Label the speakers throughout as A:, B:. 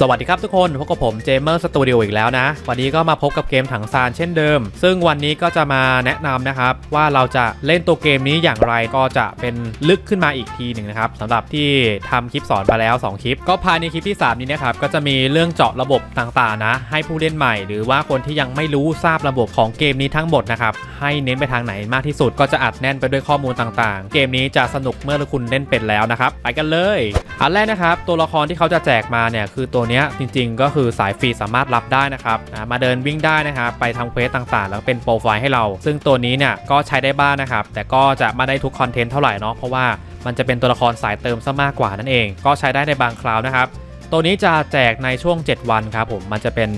A: สวัสดีครับทุกคนพบกับผมเจมเมอร์สตูดิโออีกแล้วนะ วันนี้ก็มาพบกับเกมถังซานเช่นเดิม ซึ่งวันนี้ก็จะมาแนะนำนะครับ ว่าเราจะเล่นตัวเกมนี้อย่างไรก็จะเป็นลึกขึ้นมาอีกทีหนึ่งนะครับสำหรับที่ทำคลิปสอนไปแล้ว 2 คลิป ก็ภายในคลิปที่ 3 นี้นะครับก็จะมีเรื่องเจาะระบบต่างๆนะ ให้ผู้เล่นใหม่ หรือว่าคนที่ยังไม่รู้ทราบระบบของเกมนี้ทั้งหมดนะครับให้เน้นไปทางไหนมากที่สุดก็จะอัดแน่นไปด้วยข้อมูลต่างๆ เกมนี้จะสนุกเมื่อคุณเล่นเป็นแล้วนะครับไปกันเลยอันแรกนะครับตัวละครที่เขาจะแจกมาเนี่ยคือตัวนี้จริงๆ ก็คือสายฟรีสามารถรับได้นะครับมาเดินวิ่งได้นะครับไปทำเควสต่างๆ แล้วเป็นโปรไฟล์ให้เรา ซึ่งตัวนี้เนี่ยก็ใช้ได้บ้างนะครับ แต่ก็จะไม่ได้ทุกคอนเทนต์เท่าไหร่เนาะเพราะว่ามันจะเป็นตัวละครสายเติมซะมากกว่านั่นเอง ก็ใช้ได้ในบางคราวนะครับ ตัวนี้จะแจกในช่วง 7 วันครับผมมันจะเป็น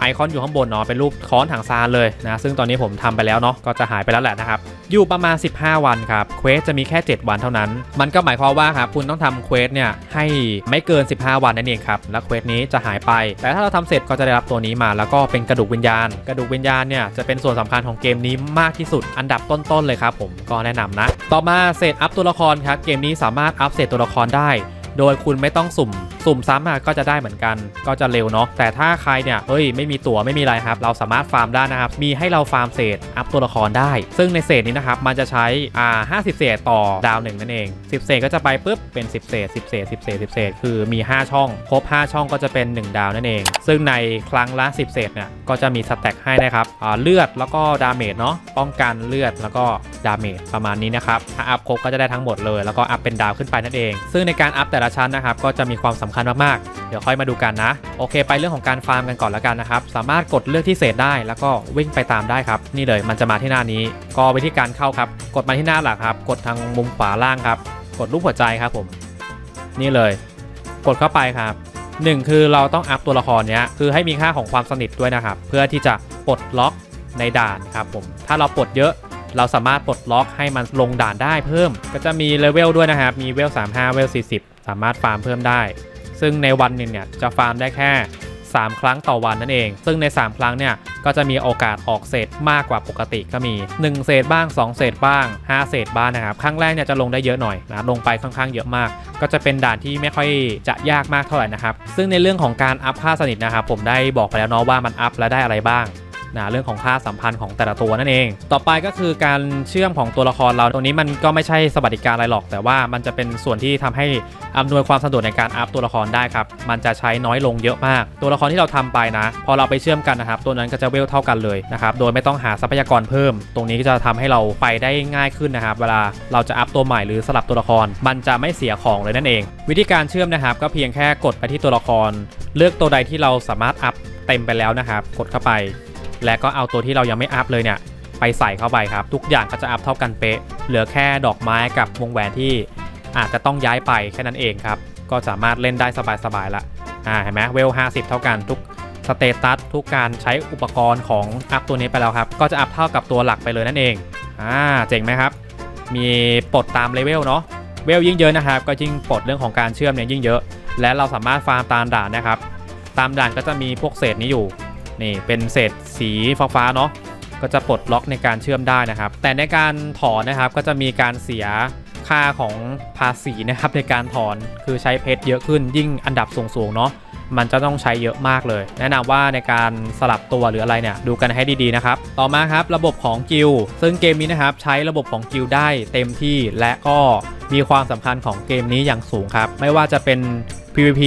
A: ไอคอนอยู่ข้างบนเนาะเป็นรูปค้อนถังซานเลยนะซึ่งตอนนี้ผมทำไปแล้วเนาะก็จะหายไปแล้วแหละนะครับอยู่ประมาณ 15 วันครับเควสจะมีแค่ 7 วันเท่านั้น มันก็หมายความว่าครับคุณต้องทำเควสเนี่ยให้ไม่เกิน 15 วันนั่นเองครับและเควสนี้จะหายไป แต่ถ้าเราทำเสร็จก็จะได้รับตัวนี้มา แล้วก็เป็นกระดูกวิญญาณ กระดูกวิญญาณเนี่ยจะเป็นส่วนสำคัญของเกมนี้มากที่สุด อันดับต้นๆเลยครับผมก็แนะนำนะ ต่อมาเศษอัพตัวละครครับเกมนี้สามารถอัพเศษตัวละครได้ โดยคุณไม่ต้องสุ่ม สุ่มซ้ำก็จะได้เหมือนกันก็จะเร็วเนาะแต่ถ้าใครเนี่ยเฮ้ยไม่มีตั๋วไม่มีอะไรครับ เราสามารถฟาร์มได้นะครับ มีให้เราฟาร์มเศษอัพตัวละครได้ ซึ่งในเศษนี้นะครับมันจะใช้อ่า50 เศษต่อดาวหนึ่งนั่นเอง 10 เศษก็จะไปปุ๊บเป็น 10 เศษ 10 เศษ 10 เศษ 10 เศษ คือมี 5 ช่อง ครบ 5 ช่องก็จะเป็น 1 ดาวนั่นเอง ซึ่งในครั้งละ 10 เศษเนี่ยก็จะมีสแต็กให้นะครับเลือดแล้วก็ดาเมจเนาะป้องกันเลือดแล้วก็ดาเมจประมาณนี้นะครับถ้าอัพครบก็จะได้ทั้งหมดเลย แล้วก็อัพเป็นดาวขึ้นไปนั่นเอง ซึ่งในการอัพแต่ละชั้นนะครับก็จะมีความสำคัญมากๆ เดี๋ยวค่อยมาดูกันนะ โอเค ไปเรื่องของการฟาร์มกันก่อนแล้วกันนะครับ สามารถกดเลือกที่เศษได้แล้วก็วิ่งไปตามได้ครับ นี่เลยมันจะมาที่หน้านี้ ก็วิธีการเข้าครับ กดมาที่หน้าหลักครับ กดทางมุมขวาล่างครับ กดรูปหัวใจครับผม นี่เลย กดเข้าไปครับหนึ่งคือเราต้องอัพตัวละครเนี้ยคือให้มีค่าของความสนิทด้วยนะครับ เพื่อที่จะปลดล็อกในด่านครับผม ถ้าเราปลดเยอะเราสามารถปลดล็อกให้มันลงด่านได้เพิ่ม ก็จะมีเลเวลด้วยนะครับ มีเวล 35 เวล 40 สามารถฟาร์มเพิ่มได้ ซึ่งในวันหนึ่งเนี่ยจะฟาร์มได้แค่ 3 ครั้งต่อวันนั่นเอง ซึ่งใน 3 ครั้งเนี่ยก็จะมีโอกาสออกเศษมากกว่าปกติก็มี 1 เศษบ้าง 2 เศษบ้าง 5 เศษบ้างนะครับครั้งแรกเนี่ยจะลงได้เยอะหน่อยนะลงไปค่อนข้างเยอะมาก ก็จะเป็นด่านที่ไม่ค่อยจะยากมากเท่าไหร่นะครับซึ่งในเรื่องของการอัพค่าสนิทนะครับผมได้บอกไปแล้วเนาะว่ามันอัพและได้อะไรบ้าง นะเรื่องของค่าสัมพันธ์ของแต่ละตัวนั่นเอง ต่อไปก็คือการเชื่อมของตัวละครเราตัวนี้มันก็ไม่ใช่สวัสดิการอะไรหรอก แต่ว่ามันจะเป็นส่วนที่ทำให้อำนวยความสะดวกในการอัพตัวละครได้ครับ มันจะใช้น้อยลงเยอะมาก ตัวละครที่เราทำไปนะ พอเราไปเชื่อมกันนะครับ ตัวนั้นก็จะเวลเท่ากันเลยนะครับ โดยไม่ต้องหาทรัพยากรเพิ่ม ตรงนี้ก็จะทำให้เราไปได้ง่ายขึ้นนะครับ เวลาเราจะอัพตัวใหม่หรือสลับตัวละคร มันจะไม่เสียของเลยนั่นเอง วิธีการเชื่อมนะครับ ก็เพียงแค่กดไปที่ตัวละคร เลือกตัวใดที่เราสามารถอัพเต็มไปแล้วนะครับ กดเข้าไป และก็เอาตัวที่เรายังไม่อัพเลยเนี่ยไปใส่เข้าไปครับ ทุกอย่างก็จะอัพเท่ากันเป๊ะ เหลือแค่ดอกไม้กับวงแหวนที่อาจจะต้องย้ายไปแค่นั้นเองครับ ก็สามารถเล่นได้สบายๆละอ่าเห็นไหมเวล 50 เท่ากันทุกสเตตัสทุกการใช้อุปกรณ์ของอัพตัวนี้ไปแล้วครับ ก็จะอัพเท่ากับตัวหลักไปเลยนั่นเองอ่าเจ๋งไหมครับ มีปลดตามเลเวลเนาะเวลยิ่งเยอะนะครับ ก็ยิ่งปลดเรื่องของการเชื่อมเนี่ยยิ่งเยอะ และเราสามารถฟาร์มตามด่านนะครับ ตามด่านก็จะมีพวกเศษนี้อยู่นี่เป็นเศษ สีฟ้าๆเนาะก็จะปลดล็อกในการเชื่อมได้นะครับ แต่ในการถอนนะครับก็จะมีการเสียค่าของภาษีนะครับในการถอนคือใช้เพชรเยอะขึ้นยิ่งอันดับสูงๆเนาะ มันจะต้องใช้เยอะมากเลย แนะนำว่าในการสลับตัวหรืออะไรเนี่ยดูกันให้ดีๆนะครับ ต่อมาครับระบบของกิลซึ่งเกมนี้นะครับใช้ระบบของกิลได้เต็มที่และก็มีความสำคัญของเกมนี้อย่างสูงครับ ไม่ว่าจะเป็น PVP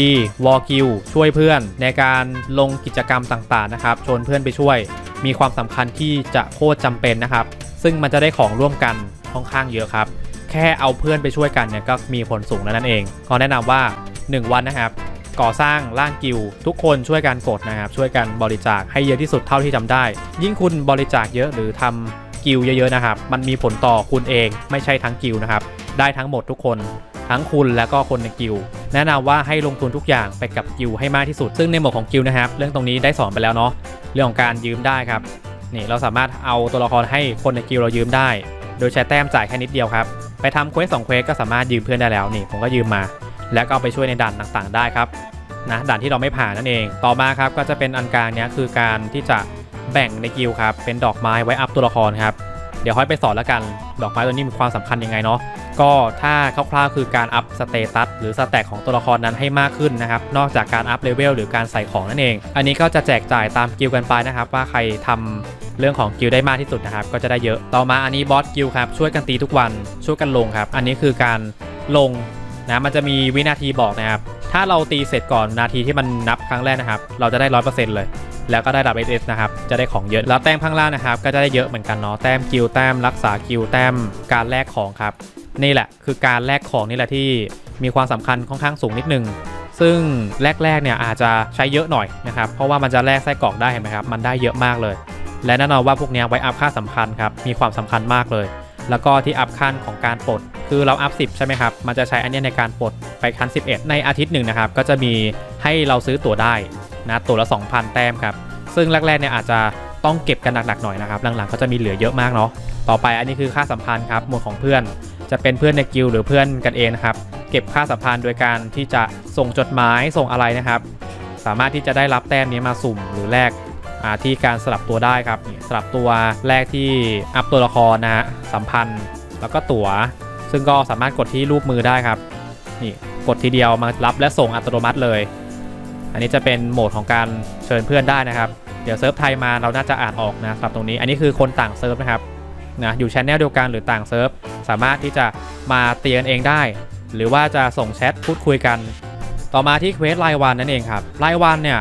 A: w a r q u ช่วยเพื่อน ในการลงกิจกรรมต่างๆนะครับชวนเพื่อนไปช่วย มีความสำคัญที่จะโคตรจำเป็นนะครับ ซึ่งมันจะได้ของร่วมกันค่อนข้างเยอะครับแค่เอาเพื่อนไปช่วยกันเนี่ยก็มีผลสูงแล้วนั่นเองก็แนะนำว่า 1 วันนะครับ ก่อสร้างร่างกิลทุกคนช่วยกันกดนะครับ ช่วยกันบริจาคให้เยอะที่สุดเท่าที่จำได้ ยิ่งคุณบริจาคเยอะหรือทำกิลเยอะๆนะครับ มันมีผลต่อคุณเองไม่ใช่ทั้งกิลนะครับ ได้ทั้งหมดทุกคนทั้งคุณและก็คนในกิลแนะนำว่าให้ลงทุนทุกอย่างไปกับกิลให้มากที่สุด ซึ่งในหมวดของกิลนะครับ เรื่องตรงนี้ได้สอนไปแล้วเนาะเรื่องของการยืมได้ครับนี่เราสามารถเอาตัวละครให้คนในกิลเรายืมได้ โดยใช้แต้มจ่ายแค่นิดเดียวครับ ไปทำเควสสองเควสก็สามารถยืมเพื่อนได้แล้วนี่ผมก็ยืมมา แล้วก็เอาไปช่วยในด่านต่างๆ ได้ครับนะด่านที่เราไม่ผ่านนั่นเอง ต่อมาครับก็จะเป็นอันกลางเนี้ยคือการที่จะแบ่งในกิลครับเป็นดอกไม้ไว้อัพตัวละครครับเดี๋ยวค่อยไปสอนแล้วกัน ดอกไม้ตัวนี้มีความสำคัญยังไงเนาะก็ถ้าคร่าวๆคือการอัพสเตตัสหรือสแต็กของตัวละครนั้นให้มากขึ้นนะครับ นอกจากการอัพเลเวลหรือการใส่ของนั่นเอง อันนี้ก็จะแจกจ่ายตามกิลกันไปนะครับ ว่าใครทำเรื่องของกิลได้มากที่สุดนะครับ ก็จะได้เยอะ ต่อมาอันนี้บอสกิลครับช่วยกันตีทุกวันช่วยกันลงครับ อันนี้คือการลง นะมันจะมีวินาทีบอกนะครับ ถ้าเราตีเสร็จก่อนนาทีที่มันนับครั้งแรกนะครับ เราจะได้ร้อยเปอร์เซ็นต์เลย แล้วก็ได้ดับเอสนะครับ จะได้ของเยอะ แล้วแต้มข้างล่างนะครับ ก็จะได้เยอะเหมือนกันเนาะ แต้มกิลแต้มรักษากิลแต้มการแลกของครับ นี่แหละคือการแลกของนี่แหละที่มีความสำคัญค่อนข้างสูงนิดนึงซึ่งแรกๆเนี่ยอาจจะใช้เยอะหน่อยนะครับ เพราะว่ามันจะแลกไส้กรอกได้เห็นไหมครับ มันได้เยอะมากเลย และแน่นอนว่าพวกนี้ไว้อัพค่าสำคัญครับ มีความสำคัญมากเลย แล้วก็ที่อัพขั้นของการปลด คือเราอัพ 10 ใช่ไหมครับ มันจะใช้อันนี้ในการปลดไปขั้น 11 ในอาทิตย์หนึ่งนะครับ ก็จะมีให้เราซื้อตั๋วได้นะตั๋วละ 2,000 แต้มครับ ซึ่งแรกๆเนี่ยอาจจะต้องเก็บกันหนักๆหน่อยนะครับ หลังๆก็จะมีเหลือเยอะมากเนาะ ต่อไปอันนี้คือค่าสัมพันธ์ครับ หมวดของเพื่อน จะเป็นเพื่อนในกิลหรือเพื่อนกันเองนะครับ เก็บค่าสัมพันธ์โดยการที่จะส่งจดหมายส่งอะไรนะครับ สามารถที่จะได้รับแต้มนี้มาสุ่มหรือแลก อ่าที่การสลับตัวได้ครับสลับตัวแรกที่อัพตัวละครนะฮะสัมพันธ์แล้วก็ตั๋ว ซึ่งก็สามารถกดที่รูปมือได้ครับนี่กดทีเดียวมารับและส่งอัตโนมัติเลย อันนี้จะเป็นโหมดของการเชิญเพื่อนได้นะครับ เดี๋ยวเซิร์ฟไทยมาเราน่าจะอ่านออกนะครับตรงนี้อันนี้คือคนต่างเซิร์ฟนะครับนะอยู่ชแนลเดียวกันหรือต่างเซิร์ฟสามารถที่จะมาเตียนเองได้ หรือว่าจะส่งแชทพูดคุยกัน ต่อมาที่เควสรายวันนั่นเองครับรายวันเนี่ย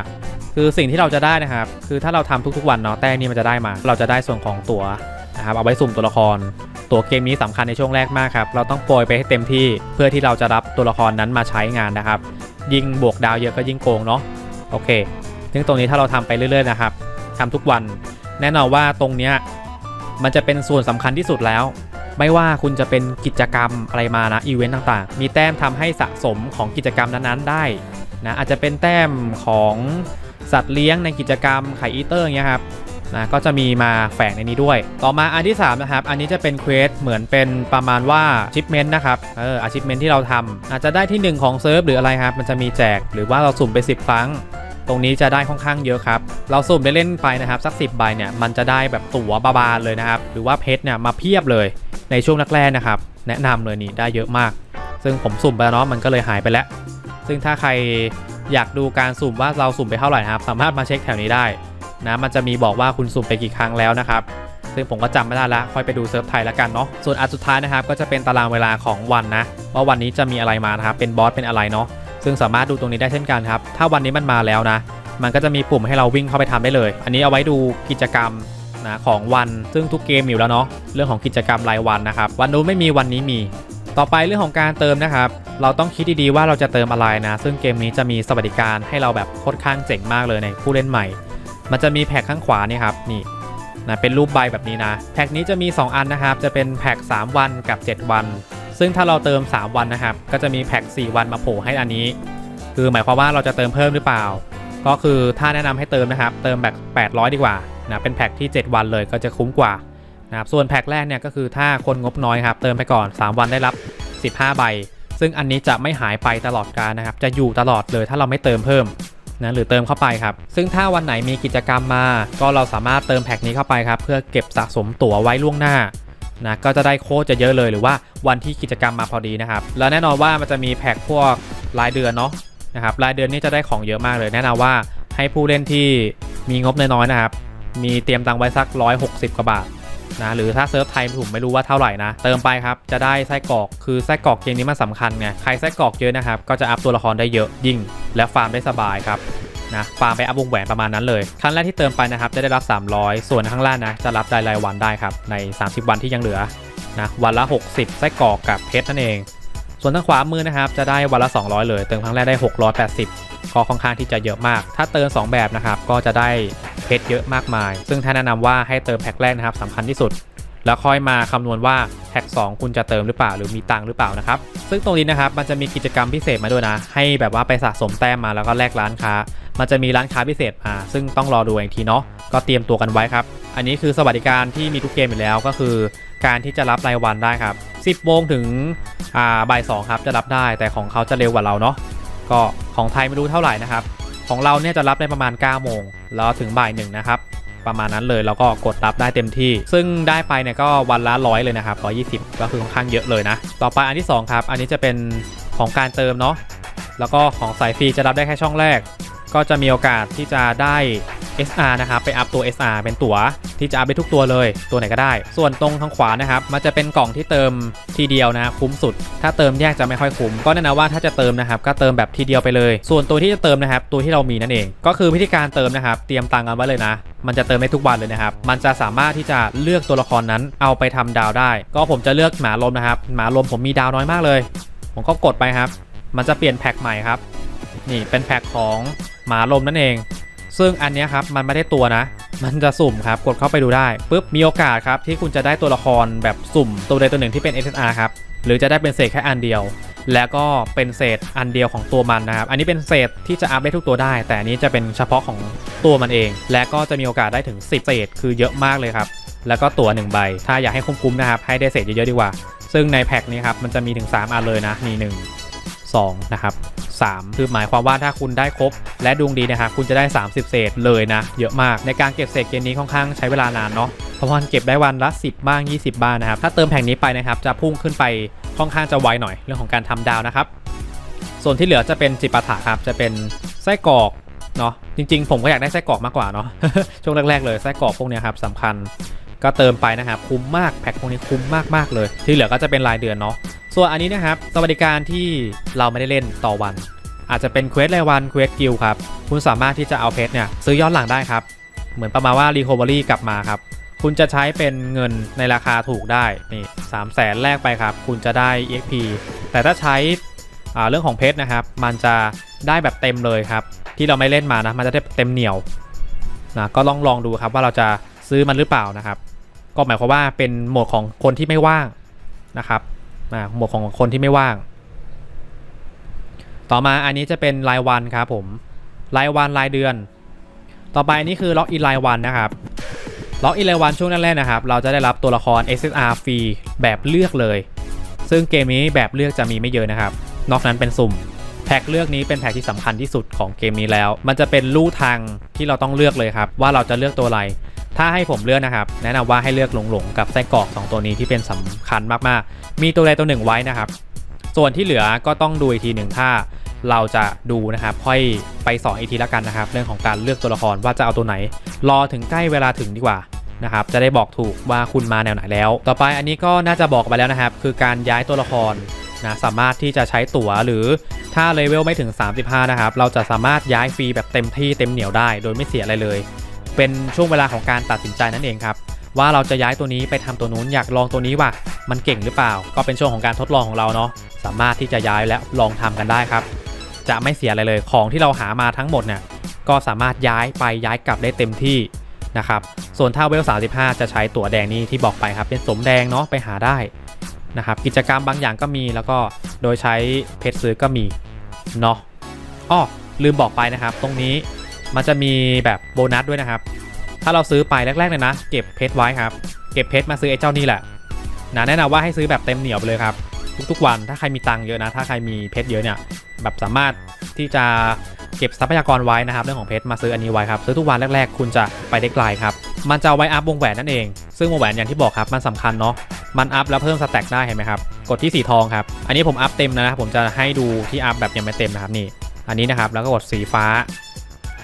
A: คือสิ่งที่เราจะได้นะครับ คือถ้าเราทำทุกๆวันเนาะแต้มนี่มันจะได้มา เราจะได้ส่วนของตัวนะครับเอาไว้สุ่มตัวละคร ตัวเกมนี้สำคัญในช่วงแรกมากครับ เราต้องโปรยไปให้เต็มที่เพื่อที่เราจะรับตัวละครนั้นมาใช้งานนะครับ ยิ่งบวกดาวเยอะก็ยิ่งโกงเนาะโอเค ซึ่งตรงนี้ถ้าเราทำไปเรื่อยๆนะครับทำทุกวัน แน่นอนว่าตรงเนี้ยมันจะเป็นส่วนสำคัญที่สุดแล้ว ไม่ว่าคุณจะเป็นกิจกรรมอะไรมานะอีเวนต์ต่างๆ มีแต้มทำให้สะสมของกิจกรรมนั้นๆได้นะอาจจะเป็นแต้มของ สัตว์เลี้ยงในกิจกรรมไข่อีเตอร์เงี้ยครับนะก็จะมีมาแฝงในนี้ด้วย ต่อมาอันที่ 3 นะครับ อันนี้จะเป็นเควสเหมือนเป็นประมาณว่าชิปเมนต์นะครับ เอออาชิปเมนต์ที่เราทำอาจจะได้ที่ 1 ของเซิร์ฟหรืออะไรครับ มันจะมีแจกหรือว่าเราสุ่มไป 10 ครั้ง ตรงนี้จะได้ค่อนข้างเยอะครับ เราสุ่มไปเล่นไปนะครับ สัก 10 ใบเนี่ย มันจะได้แบบตั๋วบาบาเลยนะครับ หรือว่าเพชรเนี่ยมาเพียบเลยในช่วงแรกๆนะครับ แนะนำเลยนี่ได้เยอะมาก ซึ่งผมสุ่มไปเนาะมันก็เลยหายไปแล้ว ซึ่งถ้าใครอยากดูการสุ่มว่าเราสุ่มไปเท่าไหร่นะครับ สามารถมาเช็คแถวนี้ได้นะมันจะมีบอกว่าคุณสุ่มไปกี่ครั้งแล้วนะครับ ซึ่งผมก็จำไม่ได้ละค่อยไปดูเซิร์ฟไทยแล้วกันเนาะส่วนอันสุดท้ายนะครับ ก็จะเป็นตารางเวลาของวันนะว่าวันนี้จะมีอะไรมานะครับเป็นบอสเป็นอะไรเนาะซึ่งสามารถดูตรงนี้ได้เช่นกันครับ ถ้าวันนี้มันมาแล้วนะ มันก็จะมีปุ่มให้เราวิ่งเข้าไปทำได้เลย อันนี้เอาไว้ดูกิจกรรมนะของวัน ซึ่งทุกเกมมีอยู่แล้วเนาะ เรื่องของกิจกรรมรายวันนะครับ วันนู้นไม่มีวันนี้มี ต่อไปเรื่องของการเติมนะครับ เราต้องคิดดีๆว่าเราจะเติมอะไรนะ ซึ่งเกมนี้จะมีสวัสดิการให้เราแบบค่อนข้างเจ๋งมากเลยในผู้เล่นใหม่ มันจะมีแพ็คข้างขวานี่ครับนี่นะเป็นรูปใบแบบนี้นะ แพ็คนี้จะมี 2 อันนะครับ จะเป็นแพ็ค3 วันกับ 7 วัน ซึ่งถ้าเราเติม 3 วันนะครับ ก็จะมีแพ็ค4 วันมาโผล่ให้อันนี้ คือหมายความว่าเราจะเติมเพิ่มหรือเปล่า ก็คือถ้าแนะนำให้เติมนะครับ เติมแบบ800 ดีกว่านะ เป็นแพ็คที่ 7 วันเลยก็จะคุ้มกว่า นะครับส่วนแพ็คแรกเนี่ยก็คือถ้าคนงบน้อยครับเติมไปก่อน 3 วันได้รับ 15 ใบ ซึ่งอันนี้จะไม่หายไปตลอดกาลนะครับจะอยู่ตลอดเลยถ้าเราไม่เติมเพิ่มนะหรือเติมเข้าไปครับ ซึ่งถ้าวันไหนมีกิจกรรมมา ก็เราสามารถเติมแพ็คนี้เข้าไปครับเพื่อเก็บสะสมตั๋วไว้ล่วงหน้านะก็จะได้โค้ดจะเยอะเลยหรือว่าวันที่กิจกรรมมาพอดีนะครับแล้วแน่นอนว่ามันจะมีแพ็คพวกรายเดือนเนาะนะครับรายเดือนนี้จะได้ของเยอะมากเลย แนะนำว่าให้ผู้เล่นที่มีงบน้อยๆนะครับมีเตรียมตังไว้สัก 160 กว่าบาท นะหรือถ้าเซิร์ฟไทยผมไม่รู้ว่าเท่าไหร่นะ เติมไปครับจะได้ไส้กรอกคือไส้กรอกเกมนี้มันสำคัญไงใครไส้กรอกเยอะนะครับก็จะอัพตัวละครได้เยอะยิ่ง และฟาร์มได้สบายครับนะฟาร์มไปอัพวงแหวนประมาณนั้นเลยครั้งแรกที่เติมไปนะครับจะได้รับ 300 ส่วนข้างล่างนะจะรับรายรายวันได้ครับใน 30 วันที่ยังเหลือนะวันละ 60 ไส้กรอกกับเพชรนั่นเอง ส่วนทางขวามือนะครับจะได้วันละ 200 เลย เติมครั้งแรกได้ 680 ก็ค่อนข้างที่จะเยอะมาก ถ้าเติม 2 แบบนะครับก็จะได้เพชรเยอะมากมาย ซึ่งถ้านแนะนำว่าให้เติมแพ็คแรกนะครับสำคัญที่สุด แล้วค่อยมาคำนวณว่าแพ็ค2คุณจะเติมหรือเปล่าหรือมีตังหรือเปล่านะครับ ซึ่งตรงนี้นะครับมันจะมีกิจกรรมพิเศษมาด้วยนะ ให้แบบว่าไปสะสมแต้มมาแล้วก็แลกร้านค้า มันจะมีร้านค้าพิเศษมา ซึ่งต้องรอดูอีกทีเนาะก็เตรียมตัวกันไว้ครับอันนี้คือสวัสดิการที่มีทุกเกมอยู่แล้วก็คือ การที่จะรับรายวันได้ครับ 10โมงถึงอ่าบ่ายสองครับจะรับได้แต่ของเขาจะเร็วกว่าเราเนาะก็ของไทยไม่รู้เท่าไหร่นะครับ ของเราเนี่ยจะรับได้ประมาณ 9 โมงแล้วถึงบ่ายหนึ่งนะครับประมาณนั้นเลยแล้วก็กดรับได้เต็มที่ ซึ่งได้ไปเนี่ยก็วันละร้อยเลยนะครับ120ก็คือค่อนข้างเยอะเลยนะ ต่อไปอันที่ 2 ครับ อันนี้จะเป็นของการเติมเนาะแล้วก็ของสายฟรีจะรับได้แค่ช่องแรก ก็จะมีโอกาสที่จะได้ SR นะครับไปอัพตัว SR เป็นตั๋วที่จะอัพได้ทุกตัวเลย ตัวไหนก็ได้ ส่วนตรงทางขวานะครับ มันจะเป็นกล่องที่เติมทีเดียวนะคุ้มสุด ถ้าเติมแยกจะไม่ค่อยคุ้ม ก็แนะนำว่าถ้าจะเติมนะครับ ก็เติมแบบทีเดียวไปเลย ส่วนตัวที่จะเติมนะครับ ตัวที่เรามีนั่นเอง ก็คือวิธีการเติมนะครับ เตรียมตังค์กันไว้เลยนะ มันจะเติมได้ทุกวันเลยนะครับ มันจะสามารถที่จะเลือกตัวละครนั้น เอาไปทำดาวได้ ก็ผมจะเลือกหมาลมนะครับ หมาลมผมมีดาวน้อยมากเลย ผมก็กดไปครับ มันจะเปลี่ยนแพ็คใหม่ครับ นี่เป็นแพ็คของหมาลมนั่นเอง ซึ่งอันนี้ครับมันไม่ได้ตัวนะ มันจะสุ่มครับกดเข้าไปดูได้ปุ๊บมีโอกาสครับที่คุณจะได้ตัวละครแบบสุ่มตัวใดตัวหนึ่งที่เป็น SSR ครับหรือจะได้เป็นเศษแค่อันเดียว แล้วก็เป็นเศษอันเดียวของตัวมันนะครับ อันนี้เป็นเศษที่จะอัพได้ทุกตัวได้ แต่อันนี้จะเป็นเฉพาะของตัวมันเอง และก็จะมีโอกาสได้ถึง 10 เศษคือเยอะมากเลยครับ แล้วก็ตัว1ใบ ถ้าอยากให้คุ้มๆนะครับ ให้ได้เศษเยอะๆดีกว่า ซึ่งในแพ็คนี้ครับมันจะมีถึง 3 อันเลยนะมี1 2นะครับ3คือหมายความว่าถ้าคุณได้ครบ และดวงดีนะครับคุณจะได้ 30 เศษเลยนะ เยอะมากในการเก็บเศษเกมนี้ค่อนข้างใช้เวลานานเนาะเพราะว่ามันเก็บได้วันละ 10 บ้าง 20 บ้างนะครับถ้าเติมแผงนี้ไปนะครับจะพุ่งขึ้นไปค่อนข้างจะไวหน่อยเรื่องของการทำดาวนะครับส่วนที่เหลือจะเป็นจิปาถะครับจะเป็นไส้กรอกเนาะจริงๆ ผมก็อยากได้ไส้กรอกมากกว่าเนาะช่วงแรกๆเลยไส้กรอกพวกนี้ครับสำคัญก็เติมไปนะครับคุ้มมากแพ็คพวกนี้คุ้มมากๆเลย ที่เหลือก็จะเป็นรายเดือนเนาะ ส่วนอันนี้นะครับสวัสดิการที่เราไม่ได้เล่นต่อวัน อาจจะเป็นเควสรายวันเควสกิลครับ คุณสามารถที่จะเอาเพชรเนี่ยซื้อย้อนหลังได้ครับ เหมือนประมาณว่ารีคอเวอรี่กลับมาครับ คุณจะใช้เป็นเงินในราคาถูกได้นี่สามแสนแรกไปครับ คุณจะได้ EXP แต่ถ้าใช้อ่าเรื่องของเพชรนะครับ มันจะได้แบบเต็มเลยครับ ที่เราไม่เล่นมานะมันจะได้เต็มเหนียวนะก็ลองลองดูครับว่าเราจะซื้อมันหรือเปล่านะครับ ก็หมายความว่าเป็นโหมดของคนที่ไม่ว่างนะครับ หมวดของคนที่ไม่ว่าง ต่อมาอันนี้จะเป็นรายวันครับผม รายวันรายเดือน ต่อไปอันนี้คือล็อกอินรายวันนะครับ ล็อกอินรายวันช่วงแรกๆนะครับ เราจะได้รับตัวละคร SSR ฟรีแบบเลือกเลย ซึ่งเกมนี้แบบเลือกจะมีไม่เยอะนะครับ นอกนั้นเป็นสุ่ม แพ็คเลือกนี้เป็นแพ็คที่สำคัญที่สุดของเกมนี้แล้ว มันจะเป็นลู่ทางที่เราต้องเลือกเลยครับ ว่าเราจะเลือกตัวอะไร ถ้าให้ผมเลือกนะครับ แนะนำว่าให้เลือกหลงๆกับไส้กรอกสองตัวนี้ที่เป็นสำคัญมากๆ มีตัวใดตัวหนึ่งไว้นะครับ ส่วนที่เหลือก็ต้องดูอีกทีหนึ่งถ้าเราจะดูนะครับ ค่อยไปสอนอีกทีละกันนะครับ เรื่องของการเลือกตัวละครว่าจะเอาตัวไหน รอถึงใกล้เวลาถึงดีกว่านะครับ จะได้บอกถูกว่าคุณมาแนวไหนแล้ว ต่อไปอันนี้ก็น่าจะบอกไปแล้วนะครับ คือการย้ายตัวละครนะสามารถที่จะใช้ตั๋วหรือถ้าเลเวลไม่ถึง 35 นะครับ เราจะสามารถย้ายฟรีแบบเต็มที่เต็มเหนียวได้ โดยไม่เสียอะไรเลย เป็นช่วงเวลาของการตัดสินใจนั่นเองครับว่าเราจะย้ายตัวนี้ไปทำตัวนู้นอยากลองตัวนี้ว่ะมันเก่งหรือเปล่า ก็เป็นช่วงของการทดลองของเราเนาะสามารถที่จะย้ายและลองทำกันได้ครับ จะไม่เสียอะไรเลยของที่เราหามาทั้งหมดเนี่ยก็สามารถย้ายไปย้ายกลับได้เต็มที่นะครับส่วนถ้าเวล 35 จะใช้ตั๋วแดงนี้ที่บอกไปครับ เป็นสมแดงเนาะไปหาได้นะครับกิจกรรมบางอย่างก็มีแล้วก็โดยใช้เพชรซื้อก็มีเนาะอ้อลืมบอกไปนะครับ ตรงนี้ มันจะมีแบบโบนัสด้วยนะครับ ถ้าเราซื้อไปแรกๆเลยนะ เก็บเพชรไว้ครับ เก็บเพชรมาซื้อไอ้เจ้านี่แหละนะแนะนำว่าให้ซื้อแบบเต็มเหนียวไปเลยครับ ทุกๆวันถ้าใครมีตังค์เยอะนะ ถ้าใครมีเพชรเยอะเนี่ยแบบสามารถที่จะเก็บทรัพยากรไว้นะครับ เรื่องของเพชรมาซื้ออันนี้ไว้ครับซื้อทุกวันแรก ๆ คุณจะไปได้ไกลครับมันจะไว้อัพวงแหวนนั่นเอง ซึ่งวงแหวนอย่างที่บอกครับมันสำคัญเนาะมันอัพแล้วเพิ่มสแต็กได้เห็นไหมครับกดที่สีทองครับอันนี้ผมอัพเต็มนะครับผมจะให้ดูที่อัพแบบยังไม่เต็มนะครับนี่อันนี้นะครับแล้วก็กดสีฟ้า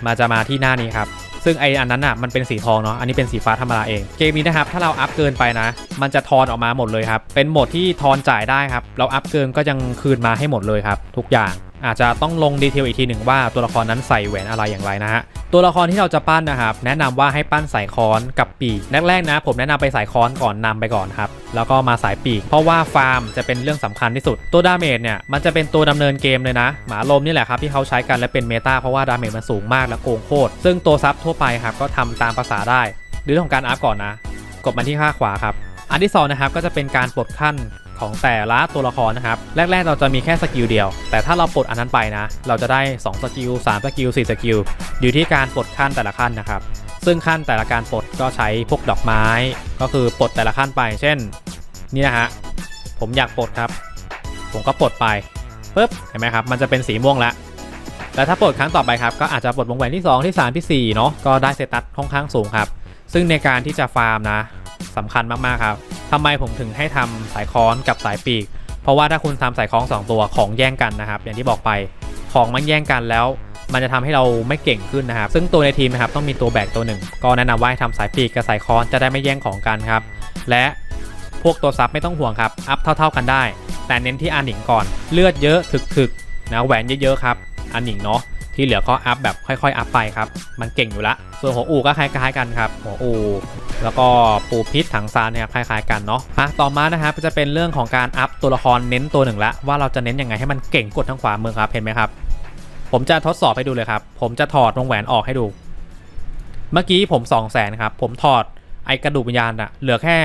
A: มาจะมาที่หน้านี้ครับซึ่งไออันนั้นอะมันเป็นสีทองเนาะอันนี้เป็นสีฟ้าธรรมดาเองเกมนี้นะครับถ้าเราอัพเกินไปนะ มันจะทอนออกมาหมดเลยครับเป็นโหมดที่ทอนจ่ายได้ครับเราอัพเกินก็ยังคืนมาให้หมดเลยครับทุกอย่าง อาจจะต้องลงดีเทลอีกทีหนึ่งว่าตัวละครนั้นใส่แหวนอะไรอย่างไรนะฮะตัวละครที่เราจะปั้นนะครับแนะนำว่าให้ปั้นสายค้อนกับปีกแรกๆนะ ผมแนะนำไปสายค้อนก่อนนำไปก่อนครับแล้วก็มาสายปีก เพราะว่าฟาร์มจะเป็นเรื่องสำคัญที่สุด ตัวดาเมจเนี่ยมันจะเป็นตัวดำเนินเกมเลยนะ หมาลมนี่แหละครับที่เขาใช้กันและเป็นเมตาเพราะว่าดาเมจมันสูงมากและโกงโคตรซึ่งตัวซับทั่วไปครับก็ทำตามภาษาได้หรือเรื่องของการอัพก่อนนะ กดมาที่ข้างขวาครับอันที่สองนะครับก็จะเป็นการปลดขั้น ของแต่ละตัวละครนะครับ แรก ๆ เราจะมีแค่สกิลเดียว แต่ถ้าเราปลดอันนั้นไปนะ เราจะได้ 2 สกิล 3 สกิล 4 สกิล อยู่ที่การปลดขั้นแต่ละขั้นนะครับ ซึ่งขั้นแต่ละการปลดก็ใช้พวกดอกไม้ ก็คือปลดแต่ละขั้นไป เช่น นี่นะฮะ ผมอยากปลดครับ ผมก็ปลดไปปุ๊บ เห็นไหมครับ มันจะเป็นสีม่วงแล้วแล้วถ้าปลดครั้งต่อไปครับก็อาจจะปลดวงแหวนที่ 2 ที่ 3 ที่4เนาะก็ได้เซตัสค่อนข้างสูงครับ ซึ่งในการที่จะฟาร์มนะ สำคัญมากๆครับทำไมผมถึงให้ทำสายค้อนกับสายปีก เพราะว่าถ้าคุณทำสายค้องสองตัวของแย่งกันนะครับ อย่างที่บอกไปของมันแย่งกันแล้ว มันจะทำให้เราไม่เก่งขึ้นนะครับ ซึ่งตัวในทีมนะครับต้องมีตัวแบกตัวหนึ่ง ก็แนะนำว่าให้ทำสายปีกกับสายค้อนจะได้ไม่แย่งของกันครับ และพวกตัวซับไม่ต้องห่วงครับอัพเท่า ๆกันได้ แต่เน้นที่อันหนิงก่อน เลือดเยอะถึกๆนะแหวนเยอะๆครับอันหนิงเนาะ ที่เหลือก็อัพแบบค่อยๆ อัพไปครับ มันเก่งอยู่ละส่วนหัวอูก็คล้ายๆกันครับ หัวอูแล้วก็ปูพิษถังซานเนี่ยคล้าย ๆ กันเนาะอะต่อมานะครับจะเป็นเรื่องของการอัพตัวละครเน้นตัวหนึ่งละว่าเราจะเน้นยังไงให้มันเก่งกดทางขวามือครับเห็นไหมครับ ผมจะทดสอบให้ดูเลยครับ ผมจะถอดวงแหวนออกให้ดู เมื่อกี้ผม2 0 0แสนครับผมถอดไอกระดูกวิญญาณอะเหลือแค่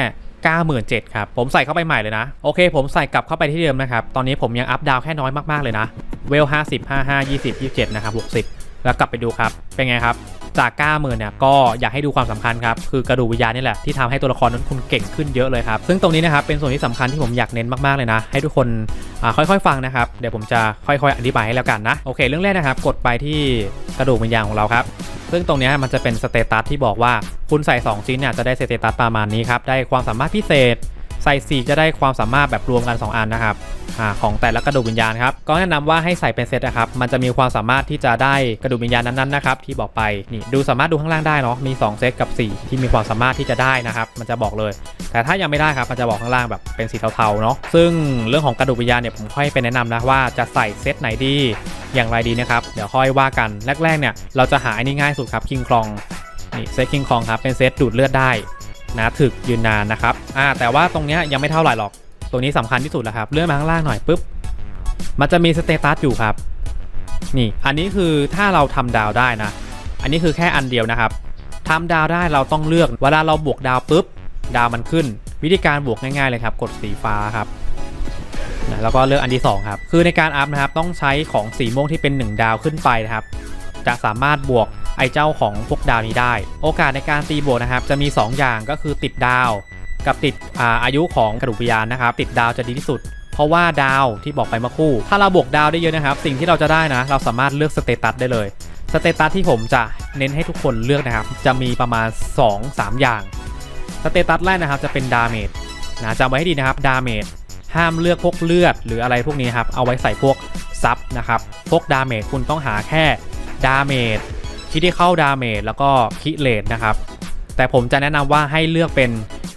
A: 97,000ครับผมใส่เข้าไปใหม่เลยนะ โอเค ผมใส่กลับเข้าไปที่เดิมนะครับ ตอนนี้ผมยังอัพดาวแค่น้อยมากๆเลยนะ เวล 50 55 20 27 นะครับ 60 แล้วกลับไปดูครับ เป็นไงครับ จาก 90,000เนี่ยก็อยากให้ดูความสำคัญครับ คือกระดูกวิญญาณนี่แหละที่ทำให้ตัวละครนั้นคุณเก่งขึ้นเยอะเลยครับ ซึ่งตรงนี้นะครับเป็นส่วนที่สำคัญที่ผมอยากเน้นมากๆเลยนะ ให้ทุกคนค่อยๆ ฟังนะครับ เดี๋ยวผมจะค่อยๆ อธิบายให้แล้วกันนะ โอเค เรื่องแรกนะครับ กดไปที่กระดูกวิญญาณของเราครับ ซึ่งตรงนี้มันจะเป็นสเตตัสที่บอกว่าคุณใส่ 2 ชิ้นเนี่ยจะได้สเตตัสประมาณนี้ครับ ได้ความสามารถพิเศษ ใส่4จะได้ความสามารถแบบรวมกัน 2 อันนะครับอของแต่ละกระดูกวิญญาณครับก็แนะนำว่าให้ใส่เป็นเซตนะครับมันจะมีความสามารถที่จะได้กระดูกวิญญาณนั้นๆนะครับที่บอกไปนี่ดูสามารถดูข้างล่างได้เนาะมี 2 เซตกับ 4 ที่มีความสามารถที่จะได้นะครับมันจะบอกเลย แต่ถ้ายังไม่ได้ครับมันจะบอกข้างล่างแบบเป็นสีเทาๆเนาะซึ่งเรื่องของกระดูกวิญญาณเนี่ยผมค่อยไปแนะนำนะว่าจะใส่เซตไหนดีอย่างไรดีนะครับเดี๋ยวค่อยว่ากันแรกๆเนี่ยเราจะหาอันนี้ง่ายสุดครับคิงคลองนี่เซตคิงคองครับเป็นเซตดูดเลือดได้ นะถึกยืนนานนะครับอ่าแต่ว่าตรงเนี้ยยังไม่เท่าไหร่หรอก ตรงนี้สำคัญที่สุดแล้วครับ เลื่อนมาข้างล่างหน่อยปุ๊บ มันจะมีสเตตัสอยู่ครับ นี่อันนี้คือถ้าเราทำดาวได้นะ อันนี้คือแค่อันเดียวนะครับทำดาวได้เราต้องเลือก เวลาเราบวกดาวปุ๊บ ดาวมันขึ้น วิธีการบวกง่ายๆเลยครับ กดสีฟ้าครับนะแล้วก็เลือกอันที่สองครับ คือในการอัพนะครับต้องใช้ของสีม่วงที่เป็น 1 ดาวขึ้นไปนะครับ จะสามารถบวกไอเจ้าของพวกดาวนี้ได้ โอกาสในการตีบวกนะครับ จะมี 2 อย่างก็คือติดดาว กับติดอาอายุของกระดูกวิญญาณนะครับ ติดดาวจะดีที่สุด เพราะว่าดาวที่บอกไปเมื่อคู่ ถ้าเราบวกดาวได้เยอะนะครับ สิ่งที่เราจะได้นะ เราสามารถเลือกสเตตัสได้เลยสเตตัสที่ผมจะเน้นให้ทุกคนเลือกนะครับ จะมีประมาณ 2-3 อย่างสเตตัสแรกนะครับจะเป็นดาเมจนะจำไว้ให้ดีนะครับดาเมจห้ามเลือกพวกเลือดหรืออะไรพวกนี้ครับเอาไว้ใส่พวกซับนะครับพวกดาเมจคุณต้องหาแค่ ดาเมจคิดที่เข้าดาเมจแล้วก็คิเลตนะครับ แต่ผมจะแนะนำว่าให้เลือกเป็น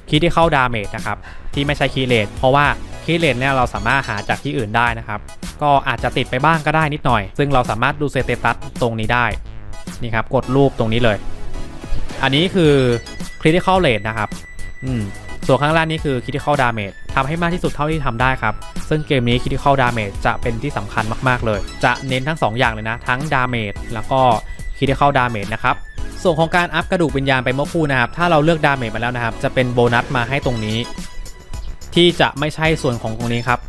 A: คิดที่เข้าดาเมจนะครับ ที่ไม่ใช่คิเลตเพราะว่าคิเลตเนี่ยเราสามารถหาจากที่อื่นได้นะครับ ก็อาจจะติดไปบ้างก็ได้นิดหน่อย ซึ่งเราสามารถดูสเตตัสตรงนี้ได้นี่ครับกดรูปตรงนี้เลย อันนี้คือ critical rate นะครับอืมส่วนข้างล่างนี่คือ critical damage ทำให้มากที่สุดเท่าที่ทำได้ครับ ซึ่งเกมนี้ critical damage จะเป็นที่สำคัญมากๆเลย จะเน้นทั้ง 2 อย่างเลยนะ ทั้ง damage แล้วก็ critical damage นะครับส่วนของการอัพกระดูกวิญญาณไปเมื่อคู่นะครับ ถ้าเราเลือก damage มาแล้วนะครับ จะเป็นโบนัสมาให้ตรงนี้ ที่จะไม่ใช่ส่วนของตรงนี้ครับ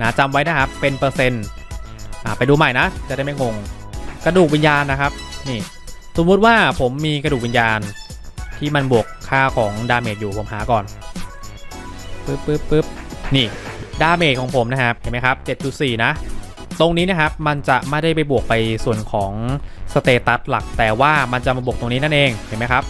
A: นะจำไว้นะครับ เป็นเปอร์เซ็นต์ไปดูใหม่นะ จะได้ไม่งง กระดูกวิญญาณนะครับ นี่ สมมุติว่าผมมีกระดูกวิญญาณที่มันบวกค่าของดาเมจอยู่ผมหาก่อน ปึ๊บปึ๊บปึ๊บนี่ดาเมจของผมนะครับ เห็นไหมครับ 7.4 นะ ตรงนี้นะครับ มันจะไม่ได้ไปบวกไปส่วนของสเตตัสหลัก แต่ว่ามันจะมาบวกตรงนี้นั่นเอง เห็นไหมครับ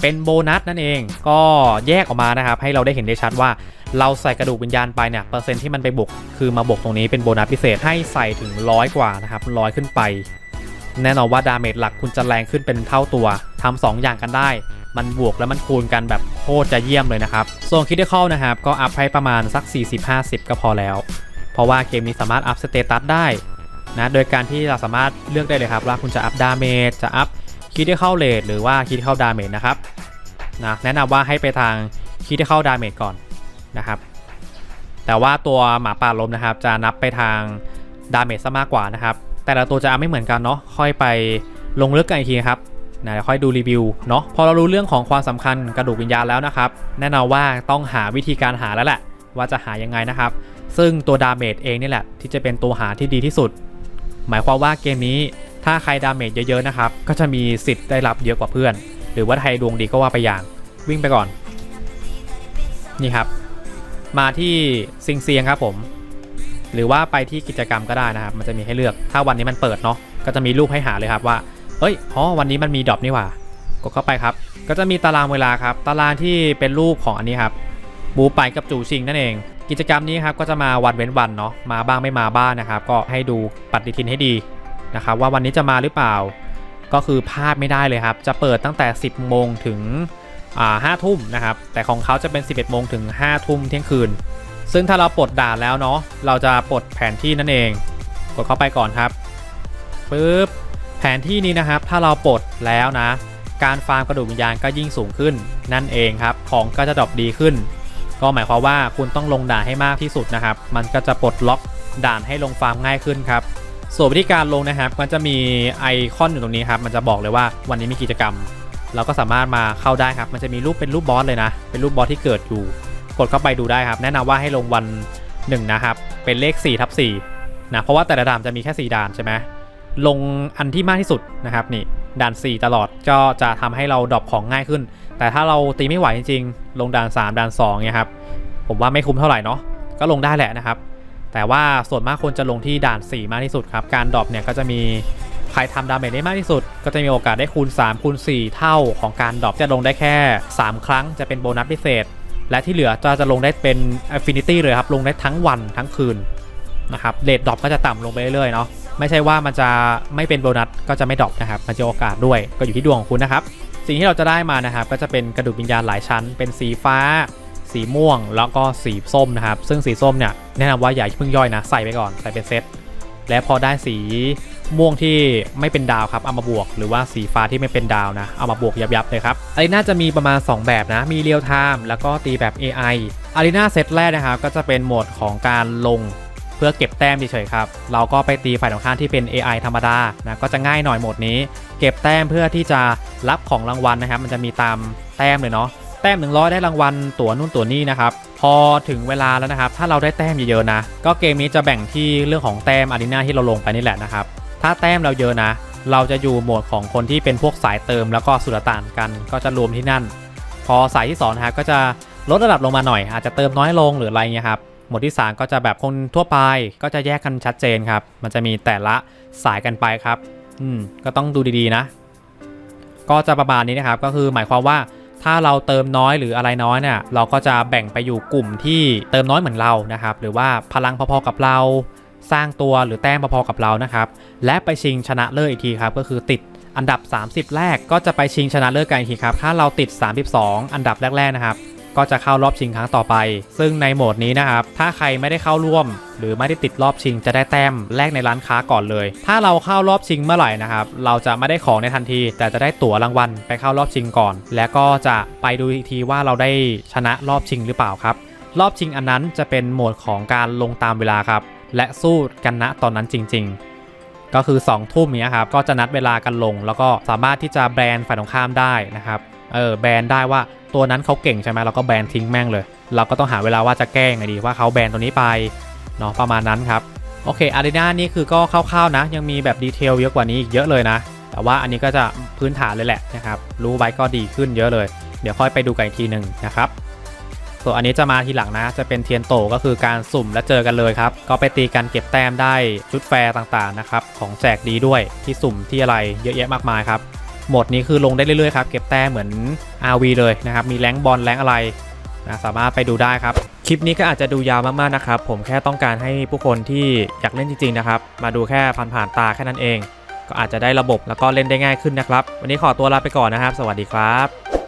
A: เป็นโบนัสนั่นเอง ก็แยกออกมานะครับ ให้เราได้เห็นได้ชัดว่า เราใส่กระดูกวิญญาณไปเนี่ย เปอร์เซ็นต์ที่มันไปบวก คือมาบวกตรงนี้เป็นโบนัสพิเศษให้ใส่ถึงร้อยกว่านะครับร้อยขึ้นไป แน่นอนว่าดาเมจหลักคุณจะแรงขึ้นเป็นเท่าตัวทำสองอย่างกันได้ มันบวกแล้วมันคูณกันแบบโคตรจะเยี่ยมเลยนะครับ ส่วนคิดได้เข้านะครับ ก็อัพให้ประมาณสัก 40-50 ก็พอแล้ว เพราะว่าเกมนี้สามารถอัพสเตตัสได้นะโดยการที่เราสามารถเลือกได้เลยครับว่าคุณจะอัพดาเมจจะอัพคิดได้เข้าเลทหรือว่าคิดได้เข้าดาเมจนะครับนะแนะนำว่าให้ไปทางคิดได้เข้าดาเมจก่อนนะครับ แต่ว่าตัวหมาป่าลมนะครับ จะนับไปทางดาเมจซะมากกว่านะครับ แต่ละตัวจะอัพไม่เหมือนกันเนาะค่อยไปลงลึกกันอีกทีครับ นะเดี๋ยวค่อยดูรีวิวเนาะพอเรารู้เรื่องของความสำคัญกระดูกวิญญาณแล้วนะครับ แน่นอนว่าต้องหาวิธีการหาแล้วแหละ ว่าจะหายังไงนะครับ ซึ่งตัวดาเมจเองนี่แหละ ที่จะเป็นตัวหาที่ดีที่สุด หมายความว่าเกมนี้ถ้าใครดาเมจเยอะๆนะครับ ก็จะมีสิทธิ์ได้รับเยอะกว่าเพื่อน หรือว่าใครดวงดีก็ว่าไปอย่างวิ่งไปก่อน นี่ครับ มาที่ซิงเซียงครับผม หรือว่าไปที่กิจกรรมก็ได้นะครับ มันจะมีให้เลือกถ้าวันนี้มันเปิดเนาะก็จะมีรูปให้หาเลยครับว่า เฮ้ยอ๋อวันนี้มันมีดรอปนี่ว่ากดเข้าไปครับ ก็จะมีตารางเวลาครับ ตารางที่เป็นรูปของอันนี้ครับบูไปกับจูชิงนั่นเอง กิจกรรมนี้ครับก็จะมาวันเว้นวันเนาะมาบ้างไม่มาบ้างนะครับ ก็ให้ดูปฏิทินให้ดีนะครับว่าวันนี้จะมาหรือเปล่า ก็คือพลาดไม่ได้เลยครับ จะเปิดตั้งแต่ 10 โมงถึงห้าทุ่มนะครับ แต่ของเขาจะเป็น 11 โมงถึง 5 ทุ่มเที่ยงคืน ซึ่งถ้าเราปลดด่านแล้วเนาะเราจะปลดแผนที่นั่นเอง กดเข้าไปก่อนครับปึ๊บ แผนที่นี้นะครับถ้าเราปลดแล้วนะ การฟาร์มกระดูกวิญญาณก็ยิ่งสูงขึ้นนั่นเองครับ ของก็จะดรอปดีขึ้น ก็หมายความว่าคุณต้องลงด่านให้มากที่สุดนะครับ มันก็จะปลดล็อกด่านให้ลงฟาร์มง่ายขึ้นครับส่วนวิธีการลงนะครับมันจะมีไอคอนอยู่ตรงนี้ครับมันจะบอกเลยว่าวันนี้มีกิจกรรม เราก็สามารถมาเข้าได้ครับ มันจะมีรูปเป็นรูปบอสเลยนะ เป็นรูปบอสที่เกิดอยู่ กดเข้าไปดูได้ครับ แนะนำว่าให้ลงวันหนึ่งนะครับเป็นเลข4ทับ4นะเพราะว่าแต่ละด่านจะมีแค่ 4ด่านใช่ไหม ลงอันที่มากที่สุดนะครับนี่ด่าน 4 ตลอดก็จะทำให้เราดรอปของง่ายขึ้น แต่ถ้าเราตีไม่ไหวจริงๆ ลงด่าน 3ด่าน2เนี่ยครับผมว่าไม่คุ้มเท่าไหร่เนาะก็ลงได้แหละนะครับ แต่ว่าส่วนมากคนจะลงที่ด่าน 4 มากที่สุดครับการดรอปเนี่ยก็จะมีใครทำดาเมจได้มากที่สุด ก็จะมีโอกาสได้คูณ 3 คูณ 4 เท่าของการดรอปจะลงได้แค่ 3 ครั้งจะเป็นโบนัสพิเศษ และที่เหลือจะจะลงได้เป็น Affinity เลยครับลงได้ทั้งวันทั้งคืนนะครับเรทดรอปก็จะต่ำลงไปเรื่อยๆเนาะ ไม่ใช่ว่ามันจะไม่เป็นโบนัสก็จะไม่ดรอปนะครับ มันจะโอกาสด้วยก็อยู่ที่ดวงของคุณนะครับ สิ่งที่เราจะได้มานะครับ ก็จะเป็นกระดูกวิญญาณหลายชั้น เป็นสีฟ้า สีม่วง แล้วก็สีส้มนะครับ ซึ่งสีส้มเนี่ยแนะนำว่าอย่าเพิ่งย่อยนะใส่ไปก่อนใส่เป็นเซตและพอได้สีม่วงที่ไม่เป็นดาวครับเอามาบวก หรือว่าสีฟ้าที่ไม่เป็นดาวนะเอามาบวกยับๆเลยครับอารีนาจะมีประมาณ 2 แบบนะ มีเรียลไทม์แล้วก็ตีแบบ AI อารีนาเซตแรกนะครับก็จะเป็นโหมดของการลง พื่อเก็บแต้มเฉยๆครับ เราก็ไปตีฝ่ายตรงข้ามที่เป็น AI ธรรมดานะก็จะง่ายหน่อยโหมดนี้ เก็บแต้มเพื่อที่จะรับของรางวัลนะครับ มันจะมีตามแต้มเลยเนาะแต้ม 100 ได้รางวัลตั๋วนู่นตั๋วนี่นะครับ พอถึงเวลาแล้วนะครับ ถ้าเราได้แต้มเยอะๆนะ ก็เกมนี้จะแบ่งที่เรื่องของแต้มอารีนาที่เราลงไปนี่แหละนะครับ ถ้าแต้มเราเยอะนะ เราจะอยู่โหมดของคนที่เป็นพวกสายเติมแล้วก็สุลต่านกัน ก็จะรวมที่นั่น พอสายที่2นะครับก็จะลดระดับลงมาหน่อย อาจจะเติมน้อยลงหรืออะไรเงี้ยครับ หมวดที่ 3 ก็จะแบบคนทั่วไปก็จะแยกกันชัดเจนครับ มันจะมีแต่ละสายกันไปครับ อืม ก็ต้องดูดีๆนะ ก็จะประมาณนี้นะครับ ก็คือหมายความว่าถ้าเราเติมน้อยหรืออะไรน้อยเนี่ย เราก็จะแบ่งไปอยู่กลุ่มที่เติมน้อยเหมือนเรานะครับ หรือว่าพลังพอๆกับเรา สร้างตัวหรือแต้มพอๆกับเรานะครับ และไปชิงชนะเลิศอีกทีครับ ก็คือติดอันดับ 30 แรกก็จะไปชิงชนะเลิศกันอีกทีครับ ถ้าเราติด 32 อันดับแรกๆนะครับ ก็จะเข้ารอบชิงครั้งต่อไป ซึ่งในโหมดนี้นะครับ ถ้าใครไม่ได้เข้าร่วม หรือไม่ได้ติดรอบชิงจะได้แต้มแรกในร้านค้าก่อนเลย ถ้าเราเข้ารอบชิงเมื่อไหร่นะครับ เราจะไม่ได้ของในทันที แต่จะได้ตั๋วรางวัลไปเข้ารอบชิงก่อน แล้วก็จะไปดูอีกทีว่าเราได้ชนะรอบชิงหรือเปล่าครับ รอบชิงอันนั้นจะเป็นโหมดของการลงตามเวลาครับ และสู้กันณตอนนั้นจริง ๆก็คือ2ทุ่มเนี้ยครับ ก็จะนัดเวลากันลง แล้วก็สามารถที่จะแบรนด์ฝ่ายตรงข้ามได้นะครับ เออแบนได้ว่าตัวนั้นเขาเก่งใช่ไหมเราก็แบนทิ้งแม่งเลย เราก็ต้องหาเวลาว่าจะแก้งไงดีว่าเขาแบนตัวนี้ไปเนาะประมาณนั้นครับโอเคอารีนานี่คือก็คร่าวๆนะ ยังมีแบบดีเทลเยอะกว่านี้อีกเยอะเลยนะ แต่ว่าอันนี้ก็จะพื้นฐานเลยแหละนะครับ รู้ไว้ก็ดีขึ้นเยอะเลย เดี๋ยวค่อยไปดูกันอีกทีหนึ่งนะครับส่วนอันนี้จะมาทีหลังนะ จะเป็นเทียนโตก็คือการสุ่มและเจอกันเลยครับ ก็ไปตีกันเก็บแต้มได้ชุดแฟร์ต่างๆนะครับ ของแจกดีด้วยที่สุ่มที่อะไรเยอะแยะมากมายครับ โหมดนี้คือลงได้เรื่อยๆครับ เก็บแต้มเหมือน RV เลยนะครับ มีแรงบอลแรงอะไรนะสามารถไปดูได้ครับ คลิปนี้ก็อาจจะดูยาวมากๆนะครับ ผมแค่ต้องการให้ผู้คนที่อยากเล่นจริงๆนะครับ มาดูแค่ผ่านๆตาแค่นั้นเอง ก็อาจจะได้ระบบแล้วก็เล่นได้ง่ายขึ้นนะครับ วันนี้ขอตัวลาไปก่อนนะครับ สวัสดีครับ